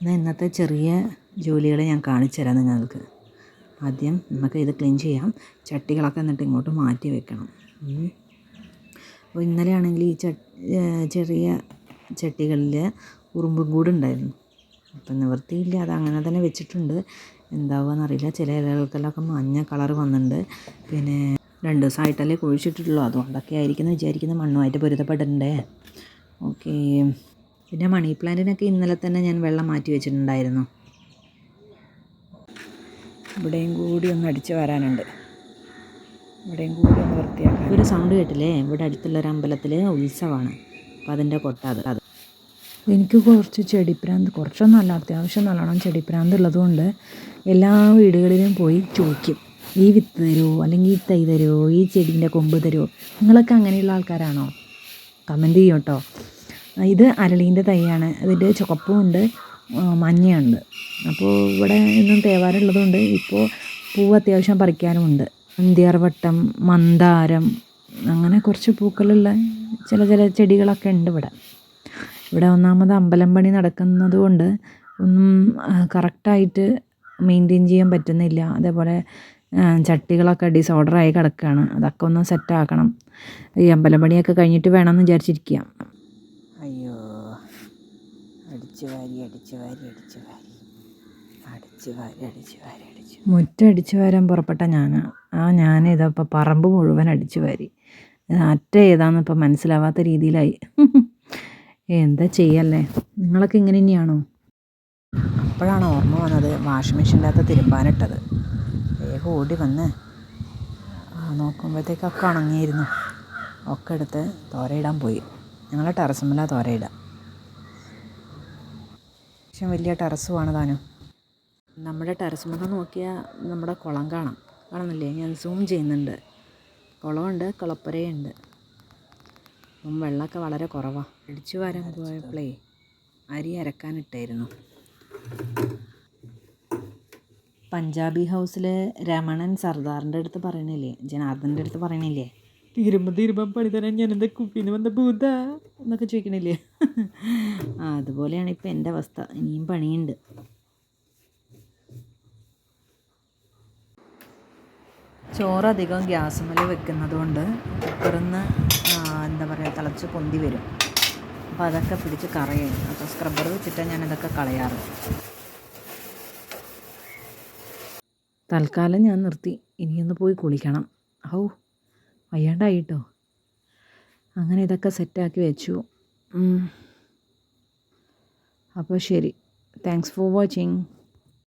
എന്നാൽ ഇന്നത്തെ ചെറിയ ജോലികൾ ഞാൻ കാണിച്ചു തരാം നിങ്ങൾക്ക്. ആദ്യം നമുക്ക് ഇത് ക്ലീൻ ചെയ്യാം. ചട്ടികളൊക്കെ എന്നിട്ട് ഇങ്ങോട്ട് മാറ്റി വെക്കണം. അപ്പോൾ ഇന്നലെ ആണെങ്കിൽ ഈ ചെറിയ ചട്ടികളിൽ ഉറുമ്പും കൂട് ഉണ്ടായിരുന്നു. അപ്പം നിവൃത്തിയില്ല. അത് അങ്ങനെ തന്നെ വെച്ചിട്ടുണ്ട്. എന്താവുകയെന്ന് അറിയില്ല. ചില ഇലകൾക്കെല്ലാം മഞ്ഞ കളർ വന്നിട്ടുണ്ട്. പിന്നെ രണ്ട് ദിവസമായിട്ടല്ലേ കുഴിച്ചിട്ടിട്ടുള്ളൂ. അതുകൊണ്ടൊക്കെ ആയിരിക്കുന്നു വിചാരിക്കുന്ന മണ്ണുമായിട്ട് പൊരുത്തപ്പെട്ടിട്ടുണ്ടേ ഓക്കെ. പിന്നെ മണി പ്ലാന്റിനൊക്കെ ഇന്നലെ തന്നെ ഞാൻ വെള്ളം മാറ്റി വെച്ചിട്ടുണ്ടായിരുന്നു. ഇവിടെയും കൂടി ഒന്ന് അടിച്ചു വരാനുണ്ട്. ഇവിടെയും കൂടി ഒന്ന് വൃത്തിയാക്കാം ഒരു സൗണ്ട് കേട്ടില്ലേ? ഇവിടെ അടുത്തുള്ള ഒരു അമ്പലത്തിൽ ഉത്സവമാണ് അപ്പോൾ അതിന്റെ കൊട്ടാത് അത്. എനിക്ക് കുറച്ച് ചെടിപ്രാന്ത് കുറച്ചൊന്നുമല്ല അത്യാവശ്യം നല്ലോണം ചെടിപ്രാന്ത് ഉള്ളതുകൊണ്ട് എല്ലാ വീടുകളിലും പോയി ചോദിക്കും. ഈ വിത്ത് തരുമോ അല്ലെങ്കിൽ ഈ തൈ തരുമോ ഈ ചെടീന്റെ കൊമ്പ് തരുമോ നിങ്ങളൊക്കെ അങ്ങനെയുള്ള ആൾക്കാരാണോ? കമന്റ് ചെയ്യും കേട്ടോ ഇത് അരളീന്റെ തൈയാണ്. അതിന്റെ ചുവപ്പും ഉണ്ട് മഞ്ഞയുണ്ട്. അപ്പോൾ ഇവിടെ ഇന്നും തേവാരം ഉള്ളതുകൊണ്ട് ഇപ്പോൾ പൂവ് അത്യാവശ്യം പറിക്കാനുമുണ്ട്. അന്തിയാർവട്ടം മന്ദാരം അങ്ങനെ കുറച്ച് പൂക്കളുള്ള ചില ചില ചെടികളൊക്കെ ഉണ്ട് ഇവിടെ. ഇവിടെ ഒന്നാമത് അമ്പലം പണി നടക്കുന്നത് കൊണ്ട് ഒന്നും കറക്റ്റായിട്ട് മെയിന്റെയിൻ ചെയ്യാൻ പറ്റുന്നില്ല. അതേപോലെ ചട്ടികളൊക്കെ ഡിസോർഡറായി കിടക്കുകയാണ്. അതൊക്കെ ഒന്ന് സെറ്റാക്കണം. ഈ അമ്പലം പണിയൊക്കെ കഴിഞ്ഞിട്ട് വേണമെന്ന് വിചാരിച്ചിരിക്കുക. അടിച്ചു വാരി അടിച്ചു വാരി അടിച്ചു വാരി. അടിച്ചു വാരി അടിച്ചു വാരി അടിച്ചു മുറ്റടിച്ചു വാരാൻ പുറപ്പെട്ട ഞാൻ ആ ഞാൻ ഇപ്പം പറമ്പ് മുഴുവൻ അടിച്ചു വാരി. അറ്റ ഏതാന്ന് ഇപ്പം മനസ്സിലാവാത്ത രീതിയിലായി. എന്താ ചെയ്യല്ലേ? നിങ്ങളൊക്കെ ഇങ്ങനെ തന്നെയാണോ? അപ്പോഴാണ് ഓർമ്മ വന്നത് വാഷിംഗ് മെഷീന്റെ അകത്ത് തിരുമ്പാനിട്ടത്. വേഗം ഓടി വന്ന് ആ, നോക്കുമ്പോഴത്തേക്കൊക്കെ ഉണങ്ങിയിരുന്നു. ഒക്കെ എടുത്ത് തോരയിടാൻ പോയി. ഞങ്ങളെ ടെറസമ്മല തോരയിടാം പക്ഷെ വലിയ ടെറസുമാണ് താനും നമ്മുടെ ടെറസ് മുഖം നോക്കിയാൽ നമ്മുടെ കുളം കാണാം. കാണുന്നില്ലേ? ഞാൻ സൂം ചെയ്യുന്നുണ്ട്. കുളമുണ്ട് കുളപ്പുരയുണ്ട്. അപ്പം വെള്ളമൊക്കെ വളരെ കുറവാണ് അടിച്ചു വരാൻ പോയപ്പോഴേ അരി അരക്കാനിട്ടായിരുന്നു പഞ്ചാബി ഹൗസിൽ രമണൻ സർദാറിന്റെ അടുത്ത് പറയണില്ലേ? ജനാർദ്ദന്റെ അടുത്ത് പറയണില്ലേ? തീരുമ്പോൾ തീരുമ്പോൾ പണി തരാൻ ഞാൻ എന്താ കുപ്പിന്ന് വന്ന ഭൂത എന്നൊക്കെ ചോദിക്കണില്ലേ? അതുപോലെയാണ് ഇപ്പം എന്റെ അവസ്ഥ. ഇനിയും പണിയുണ്ട്. ചോറ് അധികം ഗ്യാസുമ്മൽ വെക്കുന്നത് കൊണ്ട് കുക്കറിന്ന് എന്താ പറയുക തിളച്ച് പൊന്തി വരും. അപ്പോൾ അതൊക്കെ പിടിച്ച് കറയും. അപ്പോൾ സ്ക്രബ്ബർ വെച്ചിട്ടാണ് ഞാനതൊക്കെ കളയാറ്. തൽക്കാലം ഞാൻ നിർത്തി. ഇനിയൊന്ന് പോയി കുളിക്കണം. ഔ. വയ്യാണ്ടായിട്ടോ? അങ്ങനെ ഇതൊക്കെ സെറ്റാക്കി വെച്ചു. അപ്പോൾ ശരി. Thanks for watching